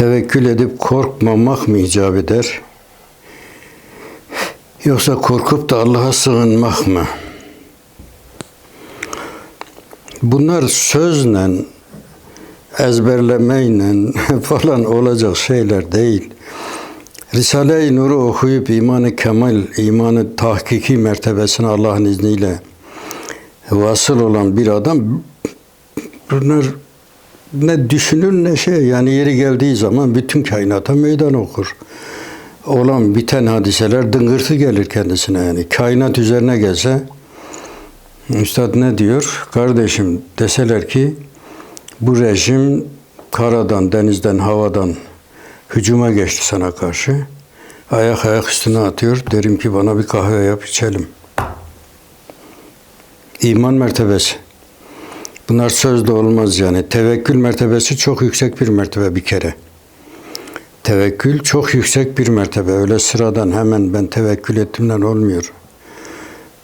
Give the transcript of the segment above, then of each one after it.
Tevekkül edip korkmamak mı icap eder? Yoksa korkup da Allah'a sığınmak mı? Bunlar sözle, ezberlemeyle falan olacak şeyler değil. Risale-i Nur'u okuyup imanı kemal, imanı tahkiki mertebesine Allah'ın izniyle vasıl olan bir adam bunlar ne düşünür ne şey yani yeri geldiği zaman bütün kainata meydan okur. Olan biten hadiseler dıngırtı gelir kendisine yani. Kainat üzerine gelse Üstad ne diyor? Kardeşim deseler ki bu rejim karadan, denizden, havadan hücuma geçti sana karşı. Ayak ayak üstüne atıyor. Derim ki bana bir kahve yap içelim. İman mertebesi. Bunlar sözde olmaz yani. Tevekkül mertebesi çok yüksek bir mertebe bir kere. Tevekkül çok yüksek bir mertebe. Öyle sıradan hemen ben tevekkül ettimden olmuyor.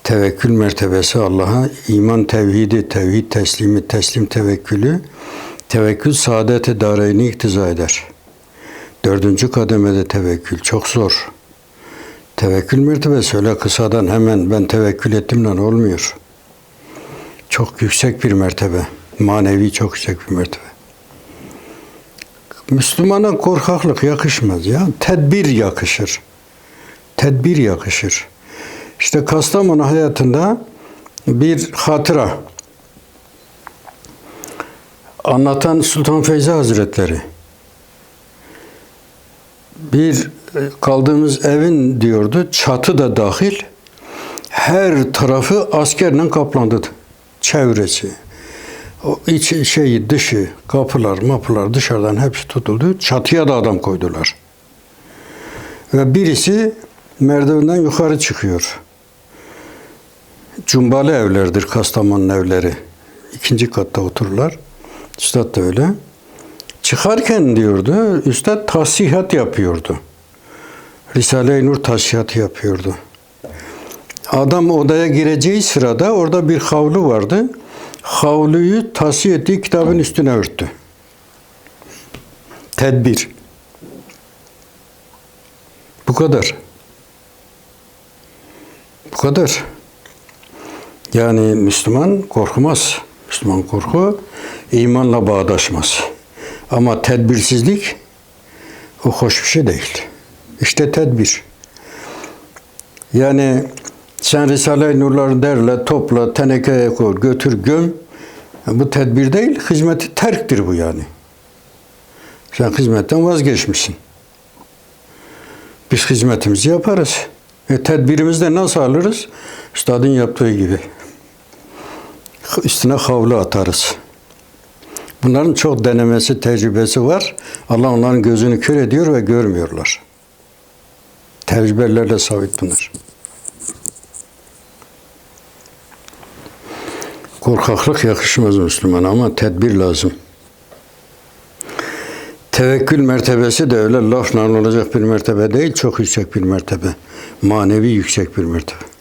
Tevekkül mertebesi Allah'a iman tevhidi, tevhid teslimi, teslim tevekkülü, tevekkül saadet-i dareyni iktiza eder. Dördüncü kademede tevekkül çok zor. Tevekkül mertebesi öyle kısadan hemen ben tevekkül ettimden olmuyor. Çok yüksek bir mertebe. Manevi çok yüksek bir mertebe. Müslümana korkaklık yakışmaz ya. Tedbir yakışır. Tedbir yakışır. İşte Kastamonu hayatında bir hatıra anlatan Sultan Feyzi Hazretleri bir kaldığımız evin diyordu çatı da dahil her tarafı askerle kaplandı çevresi. O iç şeyi dışı kapılar mapılar dışarıdan hepsi tutuldu. Çatıya da adam koydular. Ve birisi merdivenden yukarı çıkıyor. Cumbalı evlerdir Kastamonu'nun evleri. İkinci katta otururlar. Üstad da öyle. Çıkarken diyordu, Üstad tahsihat yapıyordu. Risale-i Nur tahsihatı yapıyordu. Adam odaya gireceği sırada orada bir havlu vardı. Havluyu tahsih ettiği kitabın üstüne örttü. Tedbir. Bu kadar. Bu kadar. Yani Müslüman korkmaz. Müslüman korku imanla bağdaşmaz. Ama tedbirsizlik o hoş bir şey değil. İşte tedbir. Yani sen Risale-i Nurları derle, topla, tenekeye koy, götür, göm. Bu tedbir değil, hizmeti terktir bu yani. Sen hizmetten vazgeçmişsin. Biz hizmetimizi yaparız. E, tedbirimizi de nasıl alırız? Üstadın yaptığı gibi. Üstüne havlu atarız. Bunların çok denemesi, tecrübesi var. Allah onların gözünü kör ediyor ve görmüyorlar. Tecrübelerle sabit bunlar. Korkaklık yakışmaz Müslümana ama tedbir lazım. Tevekkül mertebesi de öyle lafla olacak bir mertebe değil, çok yüksek bir mertebe. Manevi yüksek bir mertebe.